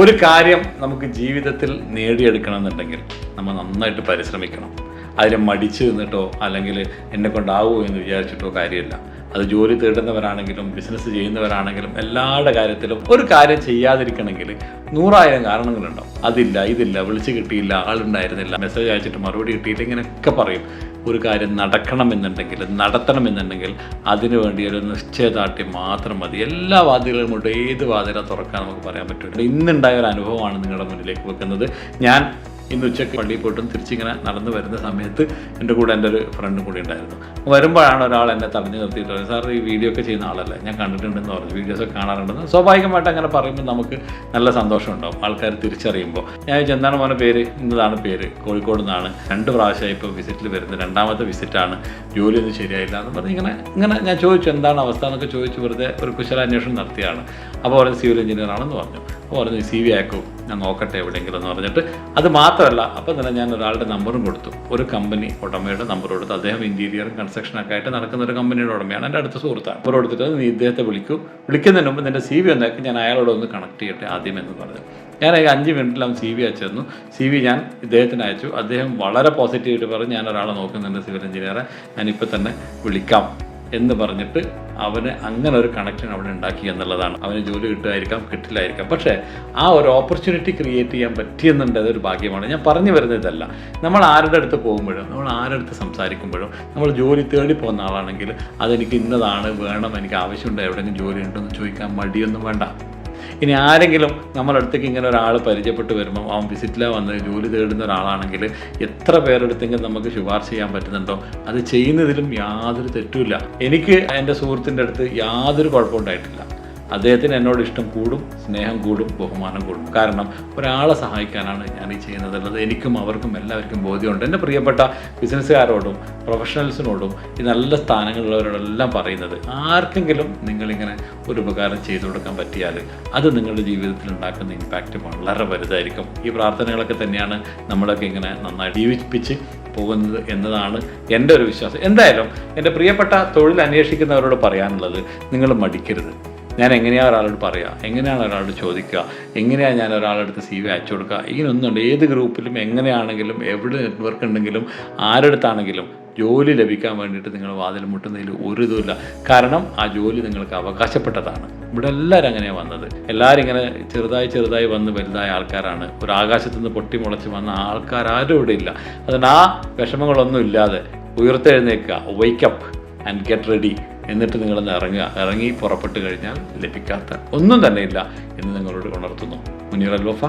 ഒരു കാര്യം നമുക്ക് ജീവിതത്തിൽ നേടിയെടുക്കണം എന്നുണ്ടെങ്കിൽ നമ്മൾ നന്നായിട്ട് പരിശ്രമിക്കണം. അതിനെ മടിച്ചു നിന്നിട്ടോ അല്ലെങ്കിൽ എന്നെ കൊണ്ടാവുമോ എന്ന് വിചാരിച്ചിട്ടോ കാര്യമില്ല. അത് ജോലി തേടുന്നവരാണെങ്കിലും ബിസിനസ് ചെയ്യുന്നവരാണെങ്കിലും എല്ലാവരുടെ കാര്യത്തിലും ഒരു കാര്യം ചെയ്യാതിരിക്കണമെങ്കിൽ നൂറായിരം കാരണങ്ങളുണ്ടാവും. അതില്ല ഇതില്ല വിളിച്ച് കിട്ടിയില്ല ആളുണ്ടായിരുന്നില്ല. മെസ്സേജ് അയച്ചിട്ട് മറുപടി കിട്ടിയില്ല ഇങ്ങനെയൊക്കെ പറയും. ഒരു കാര്യം നടക്കണമെന്നുണ്ടെങ്കിൽ നടത്തണമെന്നുണ്ടെങ്കിൽ അതിനു വേണ്ടി ഒരു നിശ്ചയദാർഢ്യം മാത്രം മതി. എല്ലാ വാതിലുകളും കൊണ്ട് ഏത് വാതിലും തുറക്കാൻ നമുക്ക് പറയാൻ പറ്റില്ല ഇന്നുണ്ടായ ഒരു അനുഭവമാണ് നിങ്ങളുടെ മുന്നിലേക്ക് വെക്കുന്നത്. ഞാൻ ഇന്ന് ഉച്ചയ്ക്ക് പള്ളിയിൽ പോയിട്ടും തിരിച്ചിങ്ങനെ നടന്നു വരുന്ന സമയത്ത് എന്റെ കൂടെ എന്റെ ഒരു ഫ്രണ്ടും കൂടി ഉണ്ടായിരുന്നു. വരുമ്പോഴാണ് ഒരാൾ എന്നെ തടഞ്ഞു നിർത്തിയിട്ട് പറഞ്ഞത് സാർ ഈ വീഡിയോ ഒക്കെ ചെയ്യുന്ന ആളല്ലേ. ഞാൻ കണ്ടിട്ടുണ്ടെന്ന് പറഞ്ഞു. വീഡിയോസൊക്കെ കാണാറുണ്ടെന്ന്. സ്വാഭാവികമായിട്ട് അങ്ങനെ പറയുമ്പോൾ നമുക്ക് നല്ല സന്തോഷം ഉണ്ടാവും. ആൾക്കാർ തിരിച്ചറിയുമ്പോൾ. ഞാൻ എന്താണ് മോനെ പേര്? ഇന്നതാണ് പേര്. കോഴിക്കോട് നിന്നാണ്. രണ്ട് പ്രാവശ്യമായി ഇപ്പോൾ വിസിറ്റിൽ വരുന്നത്. രണ്ടാമത്തെ വിസിറ്റാണ് ജോലിയൊന്നും ശരിയായില്ല. എന്ന് പറഞ്ഞ് ഇങ്ങനെ ഇങ്ങനെ ഞാൻ ചോദിച്ചു എന്താണ് അവസ്ഥ? എന്നൊക്കെ ചോദിച്ചു വെറുതെ ഒരു കുശലാന്വേഷണം നടത്തിയാണ്. അപ്പോൾ സിവിൽ എഞ്ചിനീയർ ആണെന്ന് പറഞ്ഞു. അപ്പോൾ പറഞ്ഞു സി വി അയക്കും ഞാൻ നോക്കട്ടെ എവിടെയെങ്കിലും എന്ന് പറഞ്ഞിട്ട്. അത് മാത്രമല്ല അപ്പം തന്നെ ഞാൻ ഒരാളുടെ നമ്പറും കൊടുത്തു. ഒരു കമ്പനി ഉടമയുടെ നമ്പർ കൊടുത്തു. അദ്ദേഹം ഇന്റീരിയറും കൺസ്ട്രക്ഷനൊക്കെ ആയിട്ട് നടക്കുന്ന ഒരു കമ്പനിയുടെ ഉടമയാണ് എന്റെ അടുത്ത സുഹൃത്താണ്. നമ്പർ കൊടുത്തിട്ട് നീ ഇദ്ദേഹത്തെ വിളിക്കൂ. വിളിക്കുന്നതിന് മുമ്പ് നിന്റെ സി വി ഒന്നാക്കി ഞാൻ അയാളോട് ഒന്ന് കണക്ട് ചെയ്യട്ടെ ആദ്യം എന്ന് പറഞ്ഞു. ഞാൻ അഞ്ച് മിനിറ്റിൽ അവൻ സി വി അയച്ചിരുന്നു സി വി ഞാൻ ഇദ്ദേഹത്തിന് അയച്ചു. അദ്ദേഹം വളരെ പോസിറ്റീവായിട്ട് പറഞ്ഞു ഞാൻ ഒരാളെ നോക്കുന്നുണ്ട് സിവിൽ എഞ്ചിനീയറെ. ഞാനിപ്പോൾ തന്നെ വിളിക്കാം. എന്ന് പറഞ്ഞിട്ട് അവന് അങ്ങനെ ഒരു കണക്ഷൻ അവിടെ ഉണ്ടാക്കി എന്നുള്ളതാണ്. അവന് ജോലി കിട്ടുമായിരിക്കാം കിട്ടില്ലായിരിക്കാം. പക്ഷേ ആ ഒരു ഓപ്പർച്യൂണിറ്റി ക്രിയേറ്റ് ചെയ്യാൻ പറ്റിയെന്നുണ്ട് അതൊരു ഭാഗ്യമാണ്. ഞാൻ പറഞ്ഞു വരുന്നത് ഇതല്ല നമ്മൾ ആരുടെ അടുത്ത് പോകുമ്പോഴും നമ്മൾ ആരുടെ അടുത്ത് സംസാരിക്കുമ്പോഴും നമ്മൾ ജോലി തേടി പോകുന്ന ആളാണെങ്കിൽ അതെനിക്ക് ഇന്നതാണ് വേണം എനിക്ക് ആവശ്യമുണ്ട് എവിടെയെങ്കിലും ജോലി ഉണ്ടെന്ന് ചോദിക്കാൻ മടിയൊന്നും വേണ്ട. ഇനി ആരെങ്കിലും നമ്മുടെ അടുത്തേക്ക് ഇങ്ങനെ ഒരാൾ പരിചയപ്പെട്ട് വരുമ്പോൾ അവൻ വിസിറ്റിലാണ് വന്ന് ജോലി തേടുന്ന ഒരാളാണെങ്കിൽ എത്ര പേരെടുത്തെങ്കിലും നമുക്ക് ശുപാർശ ചെയ്യാൻ പറ്റുന്നുണ്ടോ? അത് ചെയ്യുന്നതിലും യാതൊരു തെറ്റുമില്ല. എനിക്ക് എന്റെ സുഹൃത്തിന്റെ അടുത്ത് യാതൊരു കുഴപ്പമുണ്ടായിട്ടില്ല അദ്ദേഹത്തിന് എന്നോട് ഇഷ്ടം കൂടും സ്നേഹം കൂടും ബഹുമാനം കൂടും. കാരണം ഒരാളെ സഹായിക്കാനാണ് ഞാൻ ഈ ചെയ്യുന്നത് എന്നുള്ളത് എനിക്കും അവർക്കും എല്ലാവർക്കും ബോധ്യമുണ്ട്. എന്റെ പ്രിയപ്പെട്ട ബിസിനസ്സുകാരോടും പ്രൊഫഷണൽസിനോടും ഈ നല്ല സ്ഥാനങ്ങളിലുള്ളവരോടെല്ലാം പറയുന്നത് ആർക്കെങ്കിലും നിങ്ങളിങ്ങനെ ഒരു ഉപകാരം ചെയ്തു കൊടുക്കാൻ പറ്റിയാൽ അത് നിങ്ങളുടെ ജീവിതത്തിൽ ഉണ്ടാക്കുന്ന ഇമ്പാക്റ്റ് വളരെ വലുതായിരിക്കും. ഈ പ്രാർത്ഥനകളൊക്കെ തന്നെയാണ് നമ്മളൊക്കെ ഇങ്ങനെ നന്നായി ജീവിപ്പിച്ച് പോകുന്നത് എന്നതാണ് എന്റെ ഒരു വിശ്വാസം. എന്തായാലും എന്റെ പ്രിയപ്പെട്ട തൊഴിൽ അന്വേഷിക്കുന്നവരോട് പറയാനുള്ളത് നിങ്ങൾ മടിക്കരുത്. ഞാൻ എങ്ങനെയാണ് ഒരാളോട് പറയുക എങ്ങനെയാണ് ഒരാളോട് ചോദിക്കുക? എങ്ങനെയാണ് ഞാൻ ഒരാളെടുത്ത് സി വി അയച്ചു കൊടുക്കുക? ഇങ്ങനൊന്നുണ്ട്. ഏത് ഗ്രൂപ്പിലും എങ്ങനെയാണെങ്കിലും എവിടെ നെറ്റ്വർക്ക് ഉണ്ടെങ്കിലും ആരടുത്താണെങ്കിലും ജോലി ലഭിക്കാൻ വേണ്ടിയിട്ട് നിങ്ങൾ വാതിൽ മുട്ടുന്നതിൽ ഒരു ഇതുമില്ല. കാരണം ആ ജോലി നിങ്ങൾക്ക് അവകാശപ്പെട്ടതാണ്. ഇവിടെ എല്ലാവരും അങ്ങനെയാണ് വന്നത്. എല്ലാവരും ഇങ്ങനെ ചെറുതായി ചെറുതായി വന്ന് വലുതായ ആൾക്കാരാണ്. ഒരു ആകാശത്തു നിന്ന് പൊട്ടി മുളച്ച് വന്ന ആൾക്കാർ ആരും ഇവിടെ ഇല്ല. അതുകൊണ്ട് ആ വിഷമങ്ങളൊന്നും ഇല്ലാതെ ഉയർത്തെഴുന്നേക്കുക wake up and get ready എന്നിട്ട് നിങ്ങളൊന്ന് ഇറങ്ങുക. ഇറങ്ങി പുറപ്പെട്ട് കഴിഞ്ഞാൽ ലഭിക്കാത്ത ഒന്നും തന്നെയില്ല എന്ന് നിങ്ങളോട് ഉണർത്തുന്നു. മുനീർ അൽവഫ